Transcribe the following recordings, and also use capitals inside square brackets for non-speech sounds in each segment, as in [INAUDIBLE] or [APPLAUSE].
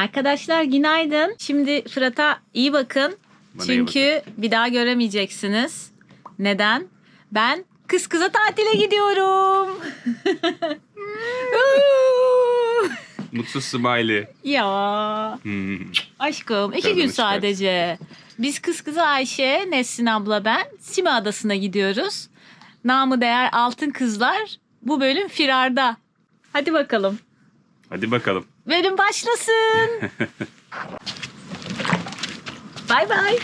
Arkadaşlar günaydın. Şimdi Fırat'a iyi bakın. Bana iyi Çünkü bir daha göremeyeceksiniz. Neden? Ben kız kıza tatile gidiyorum. [LAUGHS] Mutsuz smiley. ya Hmm. aşkım iki Tadını gün çıkart. sadece. Biz kız kıza Ayşe, Nesrin abla ben Sima Adası'na gidiyoruz. Namı değer Altın Kızlar bu bölüm firarda. Hadi bakalım. Hadi bakalım. Bölüm başlasın. bay bay.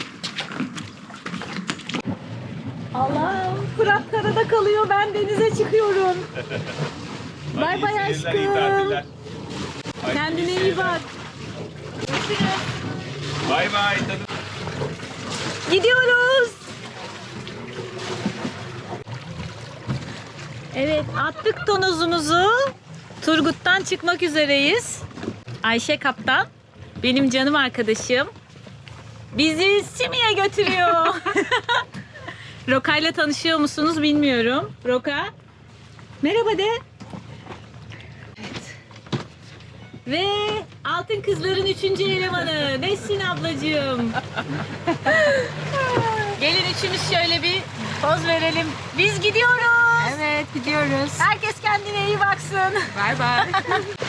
Allah'ım Fırat karada kalıyor ben denize çıkıyorum. Bay bay aşkım. Kendine iyi bak. Bay bay. Gidiyoruz. Evet attık tonozumuzu. Turgut'tan çıkmak üzereyiz. Ayşe kaptan. Benim canım arkadaşım. Bizi Simi'ye götürüyor. [LAUGHS] Roka ile tanışıyor musunuz bilmiyorum. Roka. Merhaba de. Evet. Ve Altın Kızların üçüncü elemanı Nesrin ablacığım. [LAUGHS] Gelin üçümüz şöyle bir poz verelim. Biz gidiyoruz. Evet gidiyoruz. Herkes kendine iyi baksın. Bay bay. [LAUGHS]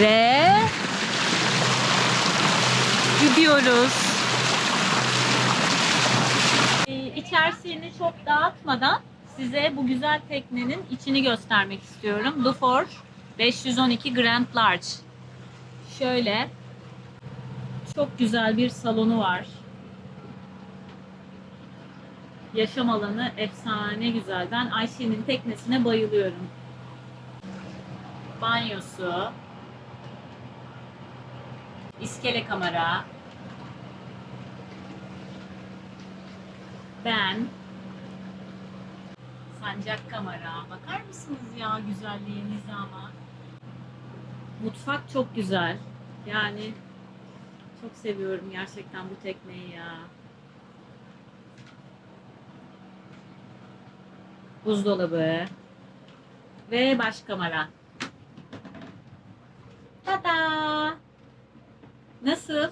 Ve gidiyoruz. İçerisini çok dağıtmadan size bu güzel teknenin içini göstermek istiyorum. Dufour 512 Grand Large. Şöyle çok güzel bir salonu var. Yaşam alanı efsane güzel. Ben Ayşe'nin teknesine bayılıyorum. Banyosu, iskele kamera, ben, sancak kamera. Bakar mısınız ya güzelliğe, nizama? Mutfak çok güzel. Yani çok seviyorum gerçekten bu tekneyi ya. Buzdolabı ve baş kamera. Nasıl?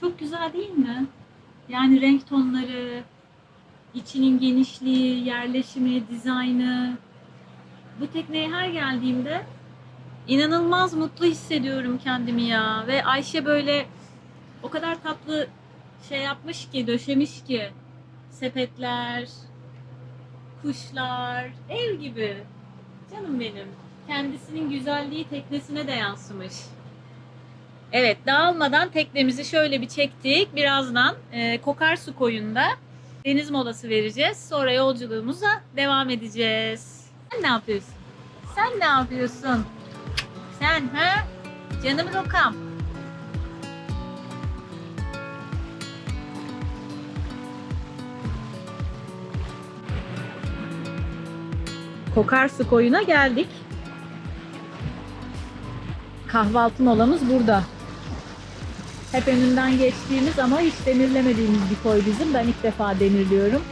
Çok güzel değil mi? Yani renk tonları, içinin genişliği, yerleşimi, dizaynı. Bu tekneye her geldiğimde inanılmaz mutlu hissediyorum kendimi ya. Ve Ayşe böyle o kadar tatlı şey yapmış ki, döşemiş ki. Sepetler, kuşlar, ev gibi. Canım benim. Kendisinin güzelliği teknesine de yansımış. Evet dağılmadan teknemizi şöyle bir çektik. Birazdan e, Kokarsu koyunda deniz molası vereceğiz. Sonra yolculuğumuza devam edeceğiz. Sen ne yapıyorsun? Sen ne yapıyorsun? Sen ha? Canım Rokam. Kokarsu koyuna geldik. Kahvaltı molamız burada. Hep önünden geçtiğimiz ama hiç demirlemediğimiz bir koy bizim. Ben ilk defa demirliyorum.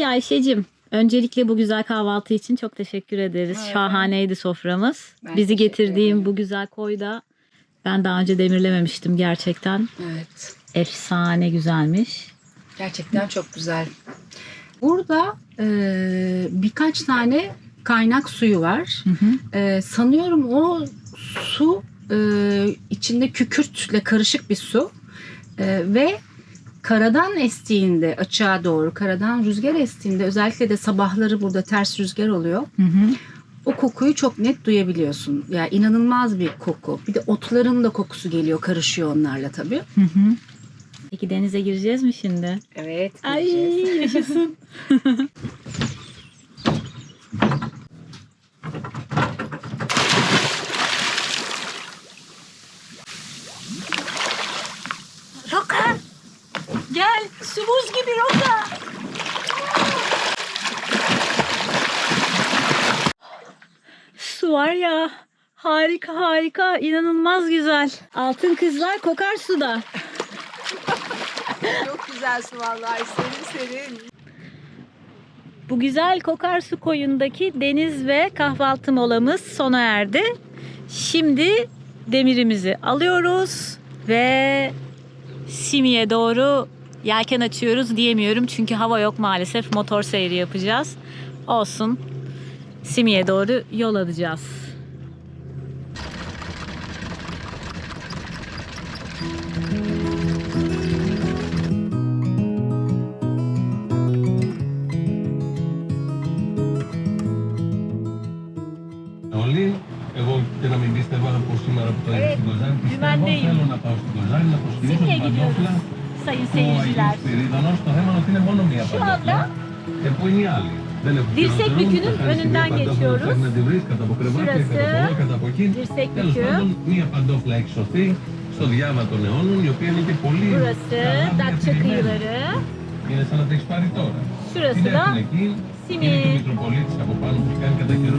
Peki Ayşe'cim, öncelikle bu güzel kahvaltı için çok teşekkür ederiz. Evet. Şahaneydi soframız. Ben Bizi getirdiğim bu güzel koyda ben daha önce demirlememiştim gerçekten. Evet. Efsane güzelmiş. Gerçekten çok güzel. Burada e, birkaç tane kaynak suyu var. Hı hı. E, sanıyorum o su e, içinde kükürtle karışık bir su E, ve karadan estiğinde açığa doğru karadan rüzgar estiğinde özellikle de sabahları burada ters rüzgar oluyor. Hı hı. O kokuyu çok net duyabiliyorsun. Ya inanılmaz bir koku. Bir de otların da kokusu geliyor, karışıyor onlarla tabii. Hı hı. Peki denize gireceğiz mi şimdi? Evet. Ay yaşasın. [LAUGHS] Roka gel. Su buz gibi Rosa. Su var ya harika harika inanılmaz güzel. Altın kızlar kokar suda. [LAUGHS] Çok güzel su vallahi serin serin. Bu güzel kokar su koyundaki deniz ve kahvaltı molamız sona erdi. Şimdi demirimizi alıyoruz ve Simi'ye doğru yelken açıyoruz diyemiyorum çünkü hava yok maalesef motor seyri yapacağız. Olsun. Simi'ye doğru yol alacağız. Εγώ θέλω να πάω στην Κοζάνη να προσκυνήσω την Παντόφλα ο Αγίου Σπυρίδωνος το θέμα είναι ότι είναι μόνο μία Παντόφλα και που είναι η άλλη. Dirsek bükünün önünden geçiyoruz. Şurası dirsek bükü. στο διάβα των αιώνων, η οποία είναι και πολύ Burası Datça. Είναι σαν να τα έχεις πάρει τώρα. Şurası da Simit. Είναι και ο από πάνω που κάνει κατά καιρό.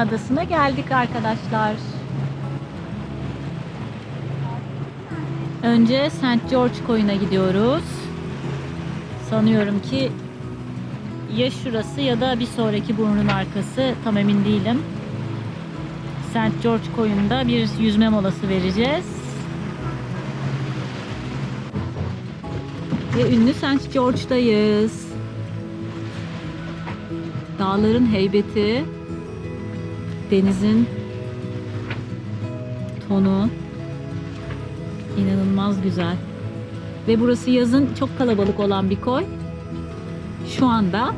Adası'na geldik arkadaşlar. Önce St. George Koyu'na gidiyoruz. Sanıyorum ki ya şurası ya da bir sonraki burnun arkası tam emin değilim. St. George Koyu'nda bir yüzme molası vereceğiz. Ve ünlü St. George'dayız. Dağların heybeti, denizin tonu inanılmaz güzel. Ve burası yazın çok kalabalık olan bir koy. Şu anda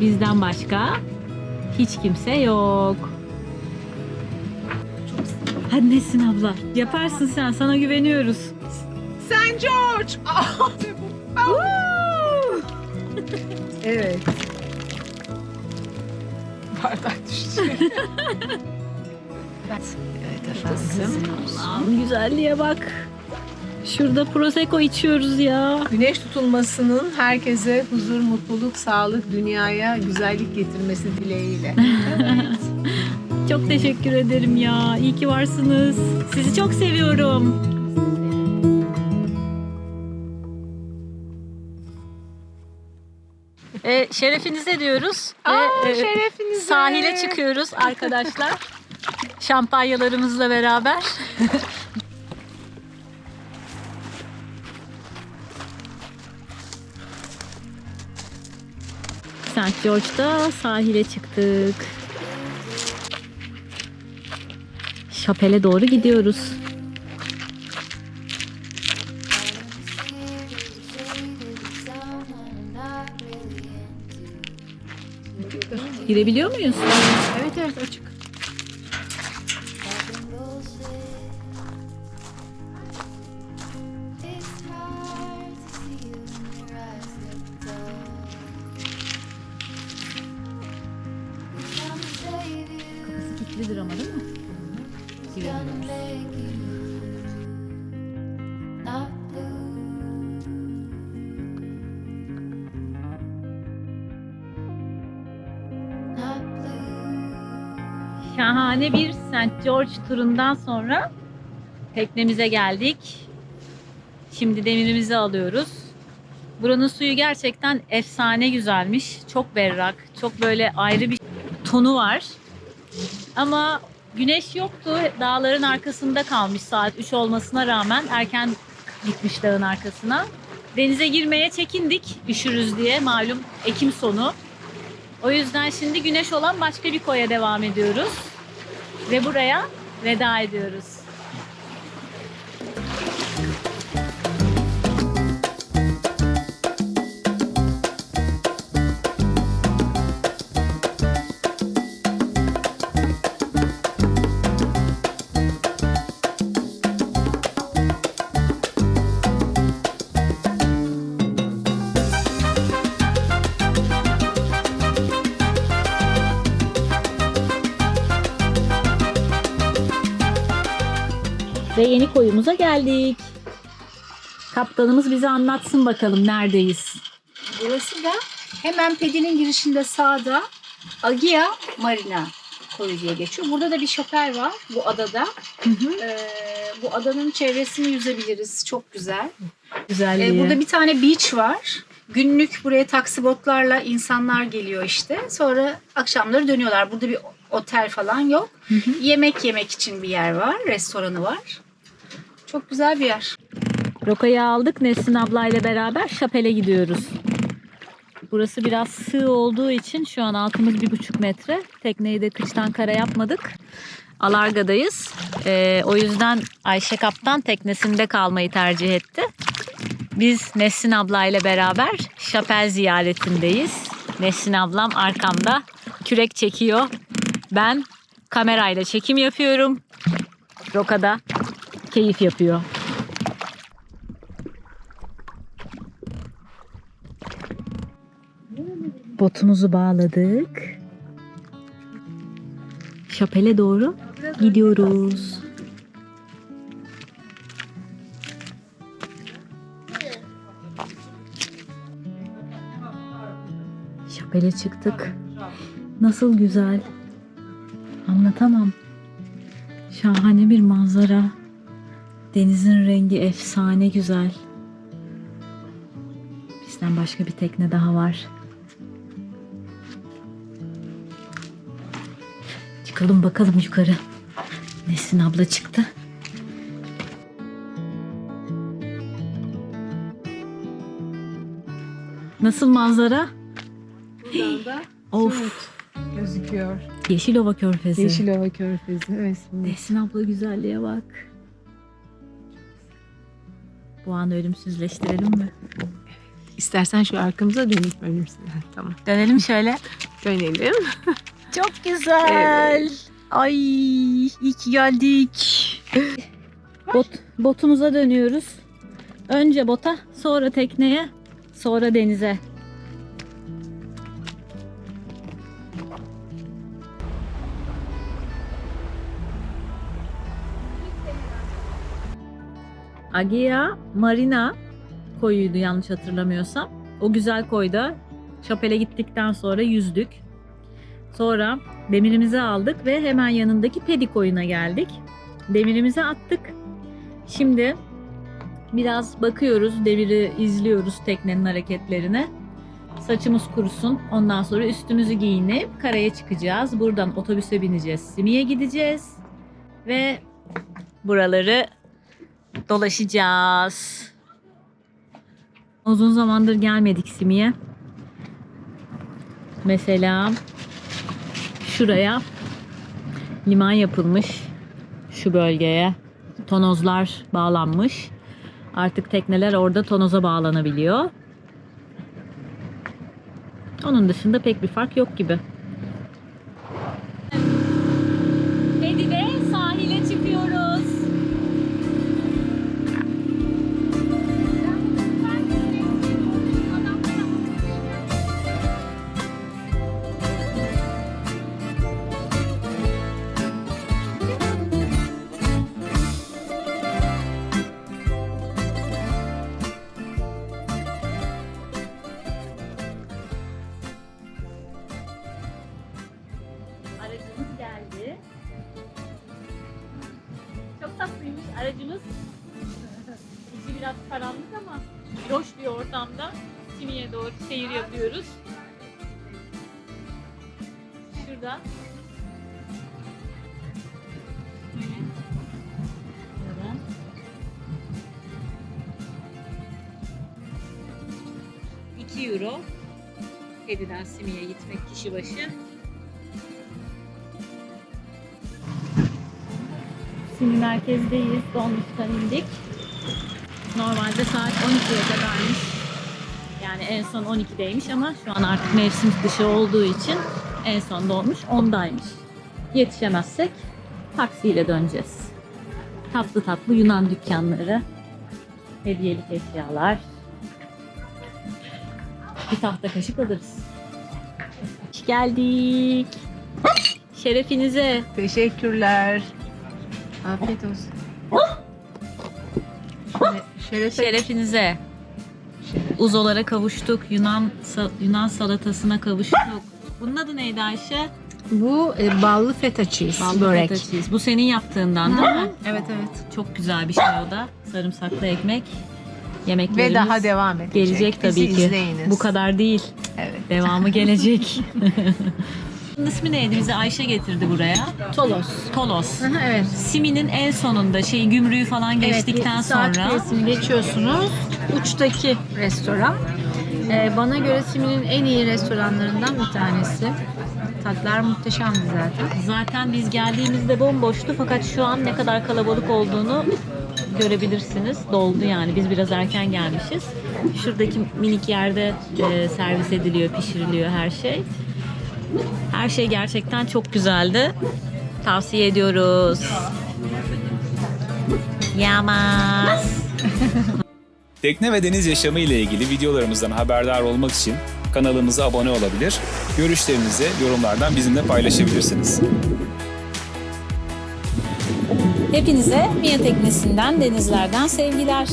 bizden başka hiç kimse yok. Hadi Nesin abla yaparsın sen sana güveniyoruz. Sen George. [LAUGHS] Evet. Bardak düştü. [LAUGHS] evet efendim. Allah'ım güzelliğe bak. Şurada prosecco içiyoruz ya. Güneş tutulmasının herkese huzur, mutluluk, sağlık, dünyaya güzellik getirmesi dileğiyle. Çok teşekkür ederim ya. İyi ki varsınız. Sizi çok seviyorum. Şerefinize diyoruz. Ve, Aa, e, şerefinize. Sahile çıkıyoruz arkadaşlar. [LAUGHS] Şampanyalarımızla beraber. [LAUGHS] St. George'da sahile çıktık. Şapele doğru gidiyoruz. Girebiliyor muyuz? Evet evet açık. Kapısı kilitlidir ama değil mi? gonna Şahane bir St. George turundan sonra teknemize geldik. Şimdi demirimizi alıyoruz. Buranın suyu gerçekten efsane güzelmiş. Çok berrak, çok böyle ayrı bir tonu var. Ama güneş yoktu. Dağların arkasında kalmış saat 3 olmasına rağmen erken gitmiş dağın arkasına. Denize girmeye çekindik üşürüz diye malum Ekim sonu. O yüzden şimdi güneş olan başka bir koya devam ediyoruz. Ve buraya veda ediyoruz. Koyumuza geldik. Kaptanımız bize anlatsın bakalım neredeyiz. Burası da hemen Pedi'nin girişinde sağda Agia Marina koyu diye geçiyor. Burada da bir şapel var bu adada. Ee, bu adanın çevresini yüzebiliriz. Çok güzel. Güzelliği. Ee, burada bir tane beach var. Günlük buraya taksi botlarla insanlar geliyor işte. Sonra akşamları dönüyorlar. Burada bir otel falan yok. Yemek yemek için bir yer var. Restoranı var. Çok güzel bir yer. Rokayı aldık. Nesrin ablayla beraber Şapel'e gidiyoruz. Burası biraz sığ olduğu için şu an altımız bir buçuk metre. Tekneyi de kıçtan kara yapmadık. Alarga'dayız. Ee, o yüzden Ayşe Kaptan teknesinde kalmayı tercih etti. Biz Nesrin ablayla beraber Şapel ziyaretindeyiz. Nesrin ablam arkamda kürek çekiyor. Ben kamerayla çekim yapıyorum. Roka'da keyif yapıyor. Botumuzu bağladık. Şapele doğru gidiyoruz. Şapele çıktık. Nasıl güzel. Anlatamam. Şahane bir manzara. Denizin rengi efsane güzel. Bizden başka bir tekne daha var. Çıkalım bakalım yukarı. Nesin abla çıktı. Nasıl manzara? Buradan da Of. Gözüküyor. Yeşilova Körfezi. Yeşilova Körfezi. Evet. Nesin abla güzelliğe bak. Bu anı ölümsüzleştirelim mi? İstersen şu arkamıza dönüp ölürsün. [LAUGHS] Tamam. Dönelim şöyle. Dönelim. [LAUGHS] Çok güzel. Ay iyi ki geldik. Bot, botumuza dönüyoruz. Önce bota, sonra tekneye, sonra denize. Agia Marina koyuydu yanlış hatırlamıyorsam. O güzel koyda Şapel'e gittikten sonra yüzdük. Sonra demirimizi aldık ve hemen yanındaki pedi koyuna geldik. Demirimizi attık. Şimdi biraz bakıyoruz, deviri izliyoruz teknenin hareketlerine. Saçımız kurusun. Ondan sonra üstümüzü giyinip karaya çıkacağız. Buradan otobüse bineceğiz. Simi'ye gideceğiz. Ve buraları dolaşacağız. Uzun zamandır gelmedik Simi'ye. Mesela şuraya liman yapılmış şu bölgeye tonozlar bağlanmış artık tekneler orada tonoza bağlanabiliyor onun dışında pek bir fark yok gibi aracımız. İçi biraz karanlık ama loş bir ortamda Simi'ye doğru seyir yapıyoruz. Şurada. Euro. Hedi'den Simi'ye gitmek kişi başı. Simi merkezdeyiz. Dolmuş'tan indik. Normalde saat 12'ye kadarmış. Yani en son 12'deymiş ama şu an artık mevsim dışı olduğu için en son dolmuş 10'daymış. Yetişemezsek taksiyle döneceğiz. Tatlı tatlı Yunan dükkanları, hediyelik eşyalar. Bir tahta kaşık alırız. Hoş geldik. Şerefinize. Teşekkürler. Afiyet olsun. Şerefe Şerefinize. Uzolara kavuştuk. Yunan sa- Yunan salatasına kavuştuk. Bunun adı neydi Ayşe? Bu e, ballı feta cheese Ballı börek. feta cheese. Bu senin yaptığından değil mi? Evet evet. Çok güzel bir şey o da. Sarımsaklı ekmek. Yemeklerimiz Ve daha devam edecek. gelecek tabii Bizi ki. izleyiniz. Bu kadar değil. Evet. Devamı gelecek. [LAUGHS] İsmi neydi? Bizi Ayşe getirdi buraya. Tolos. Tolos. Aha, evet. Siminin en sonunda şey gümrüğü falan geçtikten evet, saat sonra kulesini geçiyorsunuz. Uçtaki restoran. Ee, bana göre Simi'nin en iyi restoranlarından bir tanesi. Tatlar muhteşemdi zaten. zaten biz geldiğimizde bomboştu fakat şu an ne kadar kalabalık olduğunu görebilirsiniz. Doldu yani. Biz biraz erken gelmişiz. Şuradaki minik yerde e, servis ediliyor, pişiriliyor her şey. Her şey gerçekten çok güzeldi. Tavsiye ediyoruz. Yamaz. [LAUGHS] Tekne ve deniz yaşamı ile ilgili videolarımızdan haberdar olmak için kanalımıza abone olabilir, görüşlerinizi yorumlardan bizimle paylaşabilirsiniz. Hepinize Mia Teknesi'nden, denizlerden sevgiler.